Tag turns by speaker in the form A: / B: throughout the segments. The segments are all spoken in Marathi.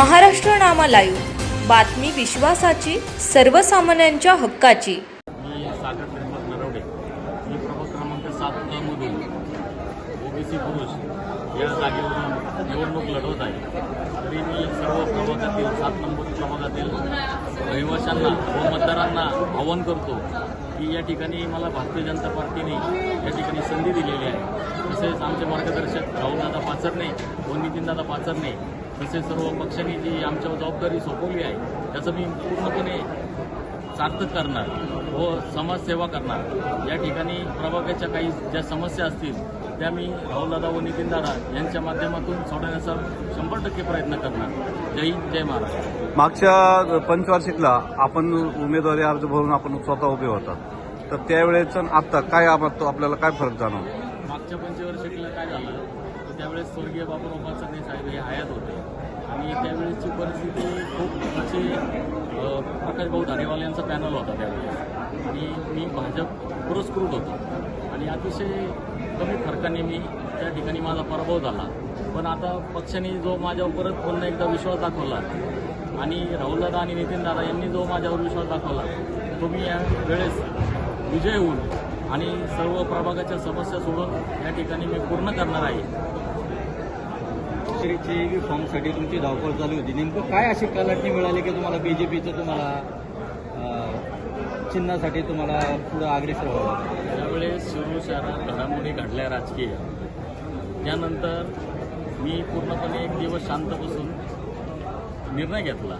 A: महाराष्ट्र नामा लाईव्ह. बातमी विश्वासाची सर्वसामान्यांच्या हक्काची.
B: मी सागर श्रीमत नरवडे. मी प्रभाग क्रमांक सात मधून ओबीसी पुरुष या जागेवरून निवडणूक लढवत आहे. तरी मी सर्व प्रभागातील सात नंबर प्रभागातील रहिवाशांना व मतदारांना आवाहन करतो की या ठिकाणी मला भारतीय जनता पार्टीने या ठिकाणी संधी दिलेली आहे. तसेच आमचे मार्गदर्शक राहुलदादा पाचरणे व नितीनदादा पाचरणे तसेच सर्व पक्षांनी जी आमच्यावर जबाबदारी सोपवली आहे त्याचं मी पूर्णपणे सार्थक करणार व समाजसेवा करणार. या ठिकाणी प्रभागाच्या काही ज्या समस्या असतील त्या मी राहुलदादा व नितीनदादा यांच्या माध्यमातून सोडवण्याचा शंभर टक्के प्रयत्न करणार. जय हिंद जय महाराष्ट्र.
C: मागच्या पंचवार्षिकला आपण उमेदवारी अर्ज भरून आपण स्वतः उभे होता. तर त्यावेळेस आत्ता काय आप- आपल्याला काय फरक जाणवतो?
B: मागच्या पंचवर्षिकला काय झालं? तर त्यावेळेस स्वर्गीय पाचरणे साहेब हे हयात होते. आणि त्यावेळेसची परिस्थिती खूप म्हणजे प्रकाश प्रकाशभाऊ धारेवाल यांचा पॅनल होता त्यावेळेस आणि मी भाजप पुरस्कृत होतो. आणि अतिशय कमी फरकाने मी त्या ठिकाणी माझा पराभव झाला. पण आता पक्षाने जो माझ्यावर परत पुन्हा एकदा विश्वास दाखवला आणि राहुलदादा आणि नितीनदादा यांनी जो माझ्यावर विश्वास दाखवला तो मी या वेळेस विजय होऊन आणि सर्व प्रभागाच्या समस्या सोडून या ठिकाणी मी पूर्ण करणार आहे.
D: श्रीची फॉर्मसाठी तुमची धावपळ चालू होती. नेमकं काय अशी कलाटणी मिळाली की तुम्हाला बीजेपीचं तुम्हाला चिन्हासाठी तुम्हाला पुढं अग्रेसर व्हावं
B: त्यावेळेस सुरू शहरात घडामोडी घडल्या राजकीय. त्यानंतर मी पूर्णपणे एक दिवस शांत बसून निर्णय घेतला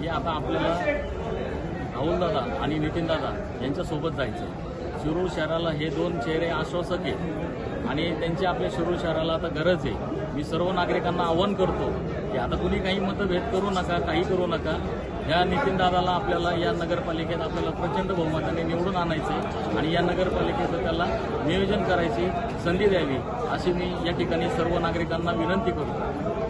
B: की आता आपल्याला राहुलदादा आणि नितीनदादा यांच्यासोबत जायचं शिरूर शहराला हे दोन चेहरे आश्वासक आहेत. आणि त्यांची आपल्या शिरूर शहराला आता गरज आहे. मी सर्व नागरिकांना आवाहन करतो की आता कुणी काही मतभेद करू नका काही करू नका या नितीनदादाला आपल्याला या नगरपालिकेत आपल्याला प्रचंड बहुमताने निवडून आणायचं आणि या नगरपालिकेचं त्याला नियोजन करायची संधी द्यावी अशी मी या ठिकाणी सर्व नागरिकांना विनंती करतो.